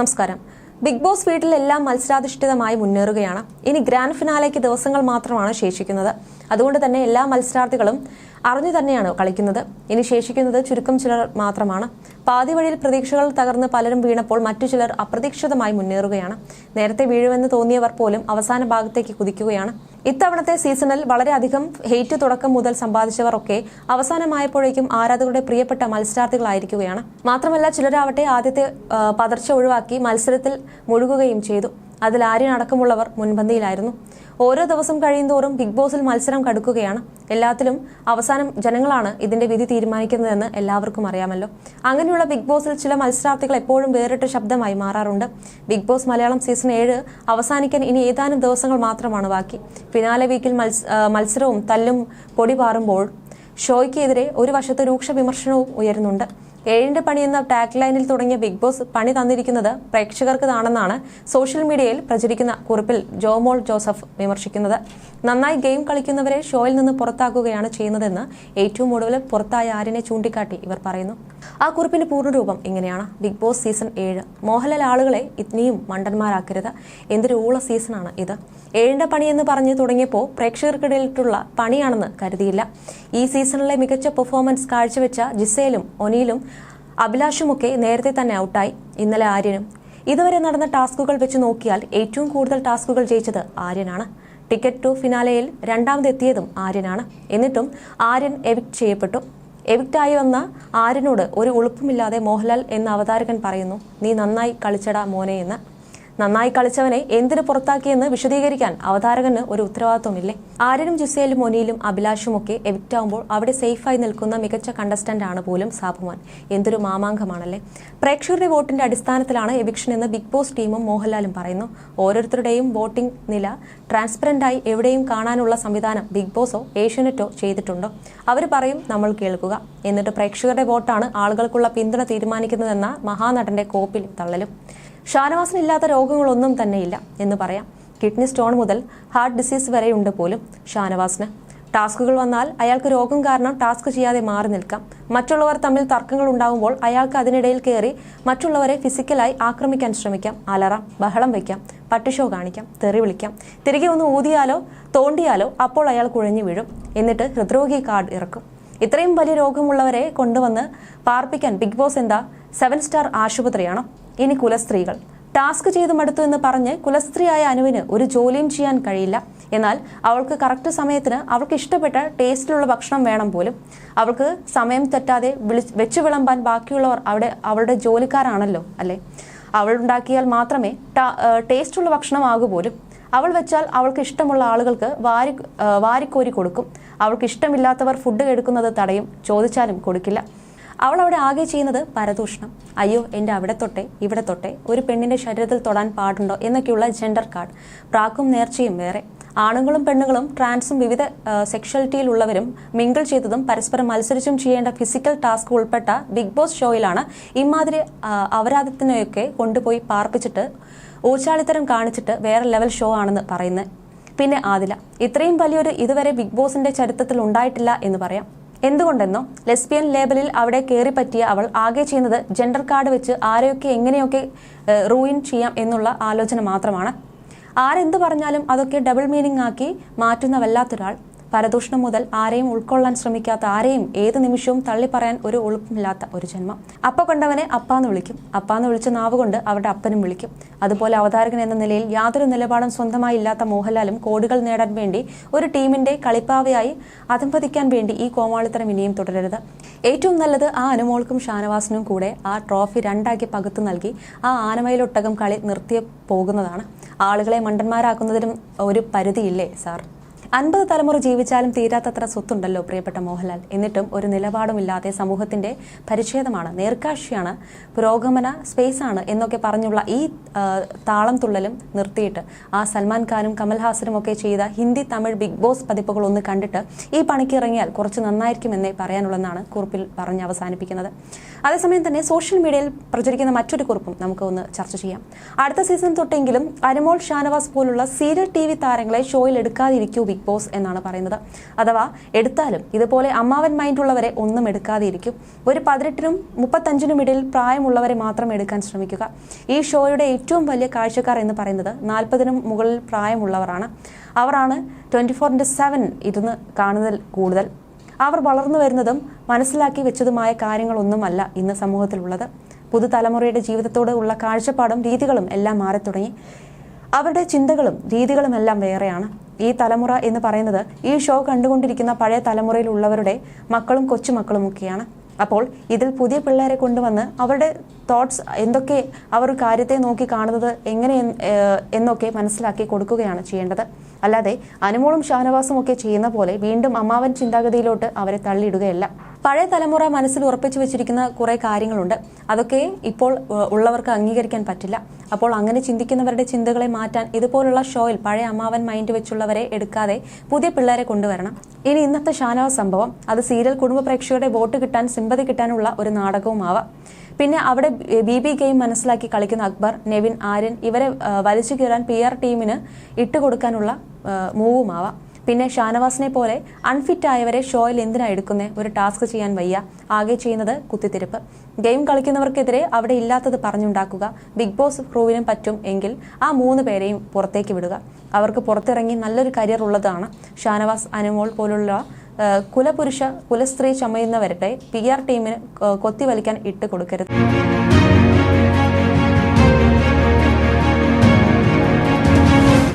നമസ്കാരം. Big boss വീട്ടിലെല്ലാം മത്സരാധിഷ്ഠിതമായി മുന്നേറുകയാണ്. ഇനി ഗ്രാൻഡ് ഫിനാലേക്ക് ദിവസങ്ങൾ മാത്രമാണ് ശേഷിക്കുന്നത്. അതുകൊണ്ട് തന്നെ എല്ലാ മത്സരാർത്ഥികളും അറിഞ്ഞു തന്നെയാണ് കളിക്കുന്നത്. ഇനി ശേഷിക്കുന്നത് ചുരുക്കം ചിലർ മാത്രമാണ്. പാതി വഴിയിൽ പ്രതീക്ഷകൾ തകർന്ന് പലരും വീണപ്പോൾ മറ്റു ചിലർ അപ്രതീക്ഷിതമായി മുന്നേറുകയാണ്. നേരത്തെ വീഴുമെന്ന് തോന്നിയവർ പോലും അവസാന ഭാഗത്തേക്ക് കുതിക്കുകയാണ്. ഇത്തവണത്തെ സീസണിൽ വളരെയധികം ഹെയ്റ്റ് തുടക്കം മുതൽ സമ്പാദിച്ചവർ ഒക്കെ അവസാനമായപ്പോഴേക്കും ആരാധകരുടെ പ്രിയപ്പെട്ട മത്സരാർത്ഥികളായിരിക്കുകയാണ്. മാത്രമല്ല ചിലരാവട്ടെ ആദ്യത്തെ പതർച്ച ഒഴിവാക്കി മത്സരത്തിൽ മുഴുകുകയും ചെയ്തു. അതിൽ ആര്യൻ അടക്കമുള്ളവർ മുൻപന്തിയിലായിരുന്നു. ഓരോ ദിവസം കഴിയുന്തോറും ബിഗ് ബോസിൽ മത്സരം കടുക്കുകയാണ്. എല്ലാത്തിലും അവസാനം ജനങ്ങളാണ് ഇതിന്റെ വിധി തീരുമാനിക്കുന്നതെന്ന് എല്ലാവർക്കും അറിയാമല്ലോ. അങ്ങനെയുള്ള ബിഗ് ബോസിൽ ചില മത്സരാർത്ഥികൾ എപ്പോഴും വേറിട്ട ശബ്ദമായി മാറാറുണ്ട്. ബിഗ് ബോസ് മലയാളം സീസൺ ഏഴ് അവസാനിക്കാൻ ഇനി ഏതാനും ദിവസങ്ങൾ മാത്രമാണ് ബാക്കി. ഫിനാലെ വീക്കിൽ മത്സരവും തല്ലും പൊടി പാറുമ്പോൾ ഷോയ്ക്കെതിരെ ഒരു വശത്ത് രൂക്ഷ വിമർശനവും ഉയരുന്നുണ്ട്. ഏഴിന്റെ പണി എന്ന ടാഗ് ലൈനിൽ തുടങ്ങിയ ബിഗ് ബോസ് പണി തന്നിരിക്കുന്നത് പ്രേക്ഷകർക്കാണെന്നാണ് സോഷ്യൽ മീഡിയയിൽ പ്രചരിക്കുന്ന കുറിപ്പിൽ ജോമോൾ ജോസഫ് വിമർശിക്കുന്നത്. നന്നായി ഗെയിം കളിക്കുന്നവരെ ഷോയിൽ നിന്ന് പുറത്താക്കുകയാണ് ചെയ്യുന്നതെന്ന് ഏറ്റവും ഒടുവിൽ പുറത്തായ ആരിനെ ചൂണ്ടിക്കാട്ടി ഇവർ പറയുന്നു. ആ കുറിപ്പിന്റെ പൂർണരൂപം ഇങ്ങനെയാണ്. ബിഗ് ബോസ് സീസൺ ഏഴ്. മോഹൻലാൽ ആളുകളെ ഇനിയും മണ്ടന്മാരാക്കരുത്. എന്തൊരു ഊള സീസണാണ് ഇത്. ഏഴിന്റെ പണി എന്ന് പറഞ്ഞ് തുടങ്ങിയപ്പോൾ പ്രേക്ഷകർക്കിടയിലുള്ള പണിയാണെന്ന് കരുതിയില്ല. ഈ സീസണിലെ മികച്ച പെർഫോമൻസ് കാഴ്ചവെച്ച ജിസേലും ഒനിയിലും അഭിലാഷുമൊക്കെ നേരത്തെ തന്നെ ഔട്ടായി. ഇന്നലെ ആര്യനും. ഇതുവരെ നടന്ന ടാസ്കുകൾ വെച്ച് നോക്കിയാൽ ഏറ്റവും കൂടുതൽ ടാസ്കുകൾ ജയിച്ചത് ആര്യനാണ്. Ticket to ഫിനാലയിൽ രണ്ടാമതെത്തിയതും ആര്യനാണ്. എന്നിട്ടും ആര്യൻ എവിക്ട് ചെയ്യപ്പെട്ടു. എവിക്റ്റായി വന്ന ആര്യനോട് ഒരു ഉളുപ്പുമില്ലാതെ മോഹൻലാൽ എന്ന അവതാരകൻ പറയുന്നു നീ നന്നായി കളിച്ചടാ മോനെ എന്ന്. നന്നായി കളിച്ചവനെ എന്തിനു പുറത്താക്കിയെന്ന് വിശദീകരിക്കാൻ അവതാരകന് ഒരു ഉത്തരവാദിത്വമില്ലേ? ആര്യനും ജുസേലും മൊനിയിലും അഭിലാഷും ഒക്കെ എവിക്റ്റ് ആവുമ്പോൾ അവിടെ സേഫായി നിൽക്കുന്ന മികച്ച കണ്ടസ്റ്റന്റ് ആണ് പോലും സാബുമാൻ. എന്തൊരു മാമാങ്കമാണല്ലേ? പ്രേക്ഷകരുടെ വോട്ടിന്റെ അടിസ്ഥാനത്തിലാണ് എവിക്ഷൻ എന്ന് ബിഗ് ബോസ് ടീമും മോഹൻലാലും പറയുന്നു. ഓരോരുത്തരുടെയും വോട്ടിംഗ് നില ട്രാൻസ്പെറന്റായി എവിടെയും കാണാനുള്ള സംവിധാനം ബിഗ് ബോസോ ഏഷ്യനെറ്റോ ചെയ്തിട്ടുണ്ടോ? അവർ പറയും നമ്മൾ കേൾക്കുക. എന്നിട്ട് പ്രേക്ഷകരുടെ വോട്ടാണ് ആളുകൾക്കുള്ള പിന്തുണ തീരുമാനിക്കുന്നതെന്ന മഹാനടന്റെ കോപ്പിൽ തള്ളലും. ഷാനവാസിന് ഇല്ലാത്ത രോഗങ്ങളൊന്നും തന്നെയില്ല എന്ന് പറയാം. കിഡ്നി സ്റ്റോൺ മുതൽ ഹാർട്ട് ഡിസീസ് വരെ ഉണ്ട് പോലും ഷാനവാസിന്. ടാസ്കുകൾ വന്നാൽ അയാൾക്ക് രോഗം കാരണം ടാസ്ക് ചെയ്യാതെ മാറി നിൽക്കാം. മറ്റുള്ളവർ തമ്മിൽ തർക്കങ്ങൾ ഉണ്ടാകുമ്പോൾ അയാൾക്ക് അതിനിടയിൽ കയറി മറ്റുള്ളവരെ ഫിസിക്കലായി ആക്രമിക്കാൻ ശ്രമിക്കാം. അലറാം ബഹളം വയ്ക്കാം പട്ടിഷോ കാണിക്കാം തെറി വിളിക്കാം. തിരികെ ഒന്ന് ഊതിയാലോ തോണ്ടിയാലോ അപ്പോൾ അയാൾ കുഴഞ്ഞു വീഴും. എന്നിട്ട് ഹൃദ്രോഗി കാർഡ് ഇറക്കും. ഇത്രയും വലിയ രോഗമുള്ളവരെ കൊണ്ടുവന്ന് പാർപ്പിക്കാൻ ബിഗ് ബോസ് എന്താ? സെവൻ സ്റ്റാർ ആശുപത്രിയാണോ? ഇനി കുലസ്ത്രീകൾ. ടാസ്ക് ചെയ്ത് മടുത്തു എന്ന് പറഞ്ഞ് കുലസ്ത്രീയായ അനുവിന് ഒരു ജോലിയും ചെയ്യാൻ കഴിയില്ല. എന്നാൽ അവൾക്ക് കറക്റ്റ് സമയത്തിന് അവൾക്ക് ഇഷ്ടപ്പെട്ട ടേസ്റ്റിലുള്ള ഭക്ഷണം വേണം പോലും. അവൾക്ക് സമയം തെറ്റാതെ വിളി വെച്ച് വിളമ്പാൻ ബാക്കിയുള്ളവർ അവിടെ അവളുടെ ജോലിക്കാരാണല്ലോ അല്ലേ? അവൾ ഉണ്ടാക്കിയാൽ മാത്രമേ ടേസ്റ്റുള്ള ഭക്ഷണമാകൂ പോലും. അവൾ വെച്ചാൽ അവൾക്ക് ഇഷ്ടമുള്ള ആളുകൾക്ക് വാരി വാരിക്കോരി കൊടുക്കും. അവൾക്ക് ഇഷ്ടമില്ലാത്തവർ ഫുഡ് എടുക്കുന്നത് തടയും ചോദിച്ചാലും കൊടുക്കില്ല. അവൾ അവിടെ ആകെ ചെയ്യുന്നത് പരദൂഷണം. അയ്യോ എന്റെ അവിടെ തൊട്ടെ ഇവിടെ തൊട്ടെ ഒരു പെണ്ണിന്റെ ശരീരത്തിൽ തൊടാൻ പാടുണ്ടോ? എന്നൊക്കെയുള്ള ജെൻഡർ കാർഡ് പ്രാക്കും നേർച്ചയും വേറെ. ആണുങ്ങളും പെണ്ണുങ്ങളും ട്രാൻസും വിവിധ സെക്ഷലിറ്റിയിലുള്ളവരും മിങ്കിൾ ചെയ്തതും പരസ്പരം മത്സരിച്ചും ചെയ്യേണ്ട ഫിസിക്കൽ ടാസ്ക് ഉൾപ്പെട്ട ബിഗ് ബോസ് ഷോയിലാണ് ഇമാതിരി അപരാധത്തിനെയൊക്കെ കൊണ്ടുപോയി പാർപ്പിച്ചിട്ട് ഊച്ചാളിത്തരം കാണിച്ചിട്ട് വേറെ ലെവൽ ഷോ ആണെന്ന് പറയുന്നത്. പിന്നെ ആദില. ഇത്രയും വലിയൊരു ഇതുവരെ ബിഗ് ബോസിന്റെ ചരിത്രത്തിൽ ഉണ്ടായിട്ടില്ല എന്ന് പറയാം. എന്തുകൊണ്ടെന്നോ ലെസ്ബിയൻ ലേബലിൽ അവിടെ കയറി പറ്റിയ അവൾ ആകെ ചെയ്യുന്നത് ജെൻഡർ കാർഡ് വെച്ച് ആരെയൊക്കെ എങ്ങനെയൊക്കെ റൂയിൻ ചെയ്യാം എന്നുള്ള ആലോചന മാത്രമാണ്. ആരെന്ത് പറഞ്ഞാലും അതൊക്കെ ഡബിൾ മീനിങ് ആക്കി മാറ്റുന്ന വല്ലാത്തൊരാൾ പരദൂഷണം മുതൽ ആരെയും ഉൾക്കൊള്ളാൻ ശ്രമിക്കാത്ത ആരെയും ഏത് നിമിഷവും തള്ളിപ്പറയാൻ ഒരു ഉളുപ്പമില്ലാത്ത ഒരു ജന്മം. അപ്പ കൊണ്ടവനെ അപ്പാന്ന് വിളിക്കും. അപ്പാന്ന് വിളിച്ച നാവുകൊണ്ട് അവരുടെ അപ്പനും വിളിക്കും. അതുപോലെ അവതാരകൻ എന്ന നിലയിൽ യാതൊരു നിലപാടും സ്വന്തമായി ഇല്ലാത്ത മോഹൻലാലും കോടികൾ നേടാൻ വേണ്ടി ഒരു ടീമിന്റെ കളിപ്പാവയായി അധംപതിക്കാൻ വേണ്ടി ഈ കോമാളിത്തരം ഇനിയും തുടരരുത്. ഏറ്റവും നല്ലത് ആ അനുമോൾക്കും ഷാനവാസിനും കൂടെ ആ ട്രോഫി രണ്ടാക്കി പകുത്തു നൽകി ആ ആനമയിലൊട്ടകം കളി നിർത്തിയ പോകുന്നതാണ്. ആളുകളെ മണ്ടന്മാരാക്കുന്നതിനും ഒരു പരിധിയില്ലേ സാർ? അൻപത് തലമുറ ജീവിച്ചാലും തീരാത്തത്ര സ്വത്തുണ്ടല്ലോ പ്രിയപ്പെട്ട മോഹൻലാൽ. എന്നിട്ടും ഒരു നിലപാടുമില്ലാതെ സമൂഹത്തിന്റെ പരിച്ഛേദമാണ് നേർക്കാഴ്ചയാണ് പുരോഗമന ആണ് എന്നൊക്കെ പറഞ്ഞുള്ള ഈ താളം തുള്ളലും നിർത്തിയിട്ട് ആ സൽമാൻ ഖാനും കമൽഹാസനും ഒക്കെ ചെയ്ത ഹിന്ദി തമിഴ് ബിഗ് ബോസ് പതിപ്പുകൾ ഒന്ന് കണ്ടിട്ട് ഈ പണിക്ക് ഇറങ്ങിയാൽ കുറച്ച് നന്നായിരിക്കുമെന്നേ പറയാനുള്ളതെന്നാണ് കുറിപ്പിൽ പറഞ്ഞ് അവസാനിപ്പിക്കുന്നത്. അതേസമയം തന്നെ സോഷ്യൽ മീഡിയയിൽ പ്രചരിക്കുന്ന മറ്റൊരു കുറിപ്പും നമുക്ക് ഒന്ന് ചർച്ച ചെയ്യാം. അടുത്ത സീസൺ തൊട്ടെങ്കിലും അനുമോൾ ഷാനവാസ് പോലുള്ള സീരിയൽ ടി വി താരങ്ങളെ ഷോയിൽ എടുക്കാതിരിക്കൂ ബിഗ് ബോസ് എന്നാണ് പറയുന്നത്. അഥവാ എടുത്താലും ഇതുപോലെ അമ്മാവൻ മൈൻഡുള്ളവരെ ഒന്നും എടുക്കാതെ ഇരിക്കും ഒരു പതിനെട്ടിനും മുപ്പത്തഞ്ചിനും ഇടയിൽ പ്രായമുള്ളവരെ മാത്രം എടുക്കാൻ ശ്രമിക്കുക. ഈ ഷോയുടെ ഏറ്റവും വലിയ കാഴ്ചക്കാർ എന്ന് പറയുന്നത് നാൽപ്പതിനും മുകളിൽ പ്രായമുള്ളവരാണ്. അവരാണ് ട്വന്റി ഫോർ ഇന്റു സെവൻ ഇരുന്ന് കാണുന്നതിൽ കൂടുതൽ. അവർ വളർന്നു വരുന്നതും മനസ്സിലാക്കി വെച്ചതുമായ കാര്യങ്ങളൊന്നുമല്ല ഇന്ന് സമൂഹത്തിലുള്ളത്. പുതുതലമുറയുടെ ജീവിതത്തോട് ഉള്ള കാഴ്ചപ്പാടും രീതികളും എല്ലാം മാറി തുടങ്ങി അവരുടെ ചിന്തകളും രീതികളും എല്ലാം വേറെയാണ്. ഈ തലമുറ എന്ന് പറയുന്നത് ഈ ഷോ കണ്ടുകൊണ്ടിരിക്കുന്ന പഴയ തലമുറയിലുള്ളവരുടെ മക്കളും കൊച്ചുമക്കളും ഒക്കെയാണ് അപ്പോൾ ഇതിൽ പുതിയ പിള്ളേരെ കൊണ്ടുവന്ന് അവരുടെ തോട്ട്സ് എന്തൊക്കെ അവർ കാര്യത്തെ നോക്കി കാണുന്നത് എങ്ങനെ എന്നൊക്കെ മനസ്സിലാക്കി കൊടുക്കുകയാണ് ചെയ്യേണ്ടത്. അല്ലാതെ അനുമോളും ഷാനവാസും ഒക്കെ ചെയ്യുന്ന പോലെ വീണ്ടും അമ്മാവൻ ചിന്താഗതിയിലോട്ട് അവരെ തള്ളിയിടുകയല്ല. പഴയ തലമുറ മനസ്സിൽ ഉറപ്പിച്ചു വെച്ചിരിക്കുന്ന കുറെ കാര്യങ്ങളുണ്ട്. അതൊക്കെ ഇപ്പോൾ ഉള്ളവർക്ക് അംഗീകരിക്കാൻ പറ്റില്ല. അപ്പോൾ അങ്ങനെ ചിന്തിക്കുന്നവരുടെ ചിന്തകളെ മാറ്റാൻ ഇതുപോലുള്ള ഷോയിൽ പഴയ അമ്മാവൻ മൈൻഡ് വെച്ചുള്ളവരെ എടുക്കാതെ പുതിയ പിള്ളേരെ കൊണ്ടുവരണം. ഇനി ഇന്നത്തെ ഷാനവ സംഭവം അത് സീരിയൽ കുടുംബ പ്രേക്ഷകരുടെ വോട്ട് കിട്ടാൻ സിമ്പതി കിട്ടാനുള്ള ഒരു നാടകവുമാവാം. പിന്നെ അവിടെ ബി ബി ഗെയിം മനസ്സിലാക്കി കളിക്കുന്ന അക്ബർ നെവിൻ ആര്യൻ ഇവരെ വലിച്ചു കീറാൻ പി ആർ ടീമിന് ഇട്ടുകൊടുക്കാനുള്ള മൂവുമാവാം. പിന്നെ ഷാനവാസിനെ പോലെ അൺഫിറ്റ് ആയവരെ ഷോയിൽ എന്തിനാ എടുക്കുന്നേ? ഒരു ടാസ്ക് ചെയ്യാൻ വയ്യ. ആകെ ചെയ്യുന്നത് കുത്തിത്തിരിപ്പ്. ഗെയിം കളിക്കുന്നവർക്കെതിരെ അവിടെ ഇല്ലാത്തത് പറഞ്ഞുണ്ടാക്കുക. ബിഗ് ബോസ് ക്രൂവിനും പറ്റും എങ്കിൽ ആ മൂന്ന് പേരെയും പുറത്തേക്ക് വിടുക. അവർക്ക് പുറത്തിറങ്ങി നല്ലൊരു കരിയർ ഉള്ളതാണ് ഷാനവാസ് അനുമോൾ പോലുള്ള കുലപുരുഷ കുലസ്ത്രീ ചമയുന്നവരുടെ പി ആർ ടീമിന് കൊത്തിവലിക്കാൻ ഇട്ട് കൊടുക്കരുത്.